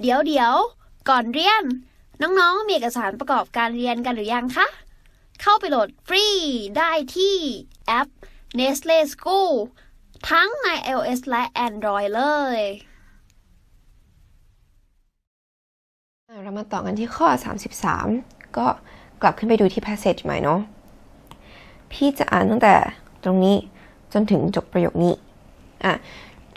เดี๋ยวเดี๋ยวก่อนเรียน น้องๆ มีเอกสารประกอบการเรียนกันหรือยังคะ เข้าไปโหลดฟรีได้ที่แอป Nestle School ทั้งใน iOS และ Android เลยเรามาต่อกันที่ข้อ 33 ก็กลับขึ้นไปดูที่ passage ใหม่เนาะพี่จะอ่านตั้งแต่ตรงนี้จนถึงจบประโยคนี้อะ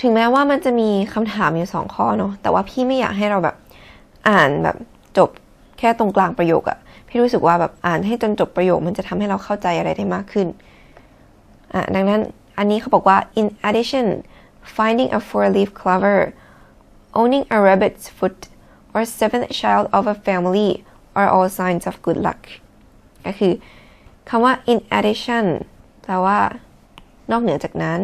ถึงแม้ว่ามันจะมีคำถามอยู่สองข้อเนาะแต่ว่าพี่ไม่อยากให้เราแบบอ่านแบบจบแค่ตรงกลางประโยคอะพี่รู้สึกว่าแบบอ่านให้จนจบประโยคมันจะทำให้เราเข้าใจอะไรได้มากขึ้นอะดังนั้นอันนี้เขาบอกว่า in addition finding a four-leaf clover owning a rabbit's foot or seventh child of a family are all signs of good luck ก็คือคำว่า in addition แปลว่านอกเหนือจากนั้น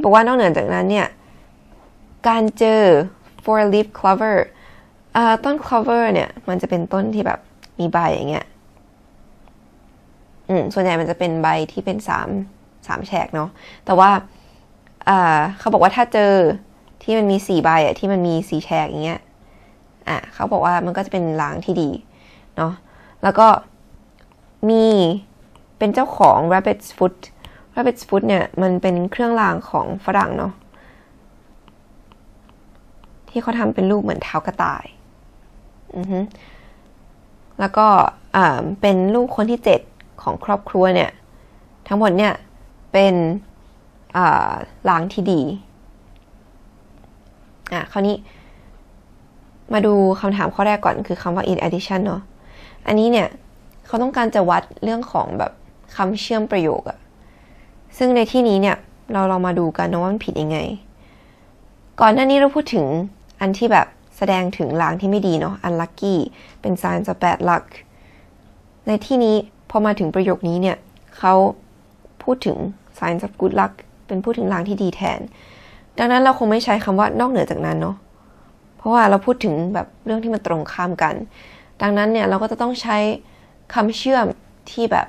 เขาบอกว่านอกเหนือจากนั้นเนี่ย การเจอ four leaf clover ต้น clover เนี่ย มันจะเป็นต้นที่แบบมีใบอย่างเงี้ย อืม ส่วนใหญ่มันจะเป็นใบที่เป็นสามสามแฉกเนาะ แต่ว่าเขาบอกว่าถ้าเจอที่มันมีสี่ใบอะที่มันมีสี่แฉกอย่างเงี้ย อะเขาบอกว่ามันก็จะเป็นลางที่ดีเนาะ แล้วก็มีเป็นเจ้าของ rabbit's foot rabbit's foot เนี่ยมันเป็นเครื่องรางของฝรั่งเนาะที่เขาทำเป็นรูปเหมือนเท้ากระต่าย อือฮึแล้วก็เป็นลูกคนที่เจ็ดของครอบครัวเนี่ย ทั้งหมดเนี่ยเป็นอ่าล้างที่ดี อะ คราวนี้ มาดูคำถามข้อแรกก่อนคือคำว่า in addition เนาะ อันนี้เนี่ย เขาต้องการจะวัดเรื่องของแบบคำเชื่อมประโยคอะ ซึ่งในที่นี้เนี่ยเราลองมาดูกันนะว่ามันผิดยังไง ก่อนหน้านี้เราพูดถึงอันที่แบบแสดงถึงลางที่ไม่ดีเนาะ unlucky เป็น signs of bad luck ในที่นี้พอมาถึงประโยคนี้เนี่ยเขาพูดถึง signs of good luck เป็นพูดถึงลางที่ดีแทน ดังนั้นเราคงไม่ใช้คำว่านอกเหนือจากนั้นเนาะ เพราะว่าเราพูดถึงแบบเรื่องที่มันตรงข้ามกัน ดังนั้นเนี่ยเราก็จะต้องใช้คำเชื่อมที่แบบ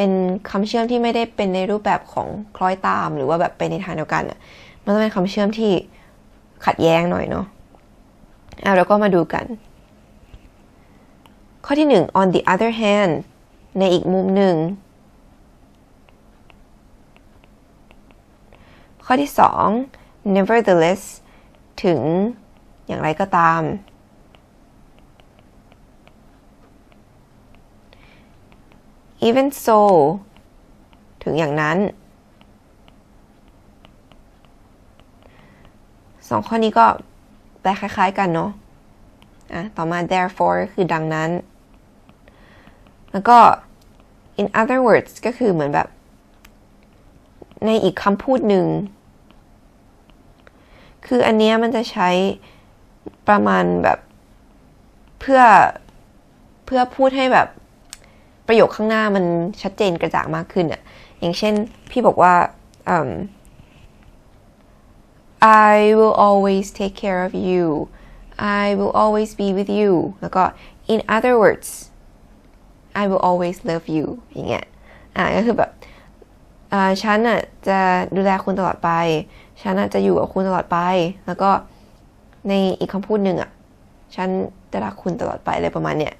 เป็นคำเชื่อมที่ไม่ได้เป็นในรูปแบบของคล้อยตาม หรือว่าแบบไปในทางเดียวกันอะมันต้องเป็นคำเชื่อมที่ขัดแย้งหน่อยเนาะเอาเราก็มาดูกัน ข้อที่หนึ่ง on the other hand ในอีกมุมหนึ่ง ข้อที่สอง nevertheless ถึงอย่างไรก็ตาม even so ถึงอย่างนั้นสองข้อนี้ก็แปลคล้ายๆกันเนาะอะต่อมา therefore คือดังนั้น แล้วก็ in other words ก็คือเหมือนแบบ ในอีกคำพูดหนึ่ง คืออันเนี้ยมันจะใช้ประมาณแบบ เพื่อ เพื่อพูดให้แบบ ประโยคข้างหน้ามันชัดเจนกระจ่างมากขึ้นอะอย่างเช่นพี่บอกว่า um, I will always take care of you I will always be with you แล้วก็ in other words I will always love you อย่างเงี้ยอะก็คือแบบอ่าฉันอะจะดูแลคุณตลอดไป ฉันอะจะอยู่กับคุณตลอดไป แล้วก็ในอีกคำพูดหนึ่งอะ ฉันจะรักคุณตลอดไปอะไรประมาณเนี้ย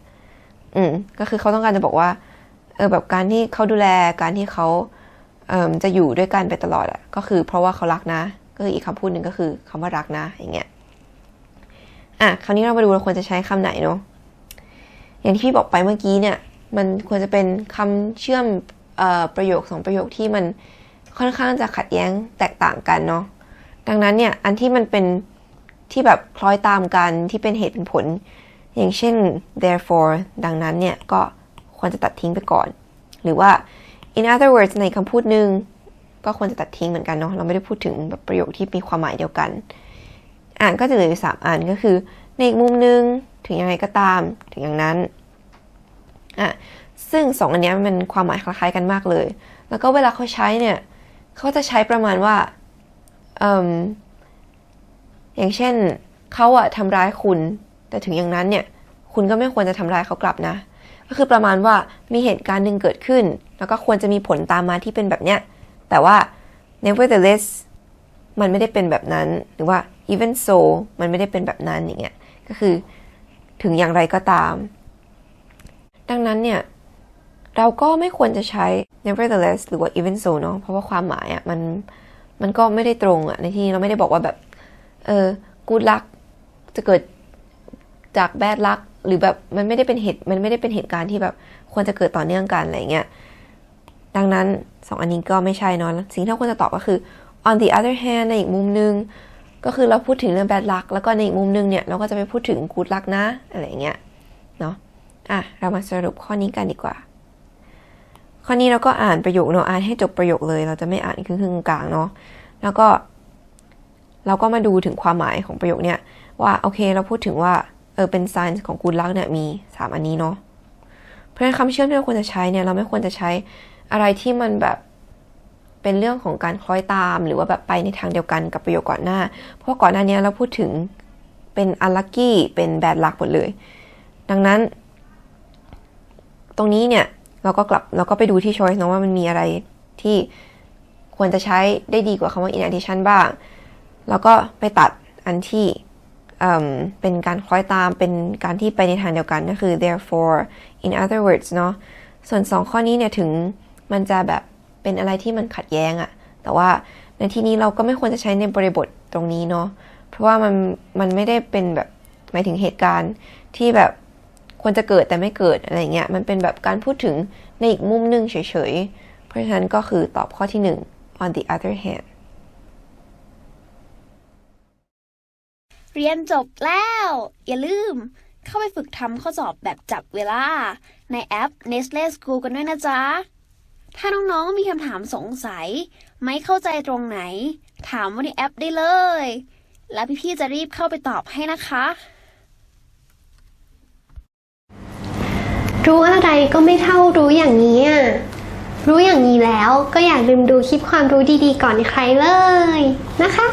อืมก็คือเขาต้องการจะบอกว่าเออแบบการที่เขาดูแลการที่เขาเอ่อจะอยู่ด้วยกันไปตลอดอะก็คือเพราะว่าเขารักนะ ก็คืออีกคำพูดหนึ่งก็คือคำว่ารักนะอย่างเงี้ยอะคราวนี้เรามาดูเราควรจะใช้คำไหนเนาะอย่างที่พี่บอกไปเมื่อกี้เนี่ย มันควรจะเป็นคำเชื่อมเอ่อประโยคสองประโยคที่มันค่อนข้างจะขัดแย้งแตกต่างกันเนาะดังนั้นเนี่ยอันที่มันเป็นที่แบบคล้อยตามกันที่เป็นเหตุเป็นผล อย่างเช่น therefore ดังนั้นเนี่ย ก็ควรจะตัดทิ้งไปก่อน หรือว่า in other words ในคำพูดหนึ่งก็ควรจะตัดทิ้งเหมือนกันเนาะเราไม่ได้พูดถึงแบบประโยคที่มีความหมายเดียวกัน อ่านก็จะเหลืออยู่สามอันก็คือ ในอีกมุมหนึ่งถึงยังไงก็ตามถึงอย่างนั้นอะซึ่งสองอันนี้มันความหมายคล้ายๆกันมากเลย แล้วก็เวลาเขาใช้เนี่ยเขาจะใช้ประมาณว่าออย่างเช่นเขาอะทำร้ายคุณ แต่ถึงอย่างนั้นเนี่ย คุณก็ไม่ควรจะทำร้ายเขากลับนะ ก็คือประมาณว่ามีเหตุการณ์หนึ่งเกิดขึ้น แล้วก็ควรจะมีผลตามมาที่เป็นแบบเนี้ย แต่ว่า nevertheless มันไม่ได้เป็นแบบนั้น หรือว่า even so มันไม่ได้เป็นแบบนั้นอย่างเงี้ย ก็คือถึงอย่างไรก็ตาม ดังนั้นเนี่ย เราก็ไม่ควรจะใช้ nevertheless หรือว่า even so เนาะ เพราะว่าความหมายอะ่ะมันมันก็ไม่ได้ตรงอะ่ะ ในที่เราไม่ได้บอกว่าแบบ เออ good luck จะเกิด จาก bad luck หรือแบบมันไม่ได้เป็นเหตุมันไม่ได้เป็นเหตุการณ์ที่แบบควรจะเกิดต่อเนื่องกันอะไรเงี้ยดังนั้นสองอันนี้ก็ไม่ใช่เนาะสิ่งที่เราควรจะตอบก็คือ on the other hand ในอีกมุมนึง ก็คือเราพูดถึงเรื่อง bad luck แล้วก็ในอีกมุมนึงเนี่ย เราก็จะไปพูดถึง good luck นะ อะไรเงี้ยเนาะอะ เรามาสรุปข้อนี้กันดีกว่า ข้อนี้เราก็อ่านประโยคเนาะอ่านให้จบประโยคเลย เราจะไม่อ่านครึ่งกลางเนาะแล้วก็ เราก็มาดูถึงความหมายของประโยคเนี่ยว่าโอเค เราพูดถึงว่า เออเป็น sign ของ good luck เนี่ยมี 3 อันนี้เนาะเพราะฉะนั้นคำเชื่อมที่เราควรจะใช้เนี่ยเราไม่ควรจะใช้อะไรที่มันแบบเป็นเรื่องของการคล้อยตามหรือว่าแบบไปในทางเดียวกันกับประโยคก่อนหน้า เพราะก่อนหน้านี้เราพูดถึงเป็น unlucky เป็น bad luck หมดเลย ดังนั้น ตรงนี้เนี่ยเราก็กลับเราก็ไปดูที่ choice นะว่ามันมีอะไรที่ควรจะใช้ได้ดีกว่าคำว่า in addition บ้าง แล้วก็ไปตัดอันที่ เป็นการคล้อยตามเป็นการที่ไปในทางเดียวกันก็คือ therefore in other words เนาะส่วนสองข้อนี้เนี่ยถึงมันจะแบบเป็นอะไรที่มันขัดแย้งอะแต่ว่าในที่นี้เราก็ไม่ควรจะใช้ในบริบทตรงนี้เนาะเพราะว่ามันมันไม่ได้เป็นแบบหมายถึงเหตุการณ์ที่แบบควรจะเกิดแต่ไม่เกิดอะไรเงี้ยมันเป็นแบบการพูดถึงในอีกมุมหนึ่งเฉยๆ เพราะฉะนั้นก็คือตอบข้อที่หนึ่ง on the other hand เรียนจบแล้ว อย่าลืม เข้าไปฝึกทำข้อสอบแบบจับเวลา ในแอป Nestle School กันด้วยนะจ๊ะ ถ้าน้องๆมีคำถามสงสัย ไม่เข้าใจตรงไหน ถามว่าในแอปได้เลย แล้วพี่ๆจะรีบเข้าไปตอบให้นะคะ รู้อะไรก็ไม่เท่ารู้อย่างนี้อะรู้อย่างนี้แล้วก็อย่าลืมดูคลิปความรู้ดีๆก่อนใครเลยนะคะ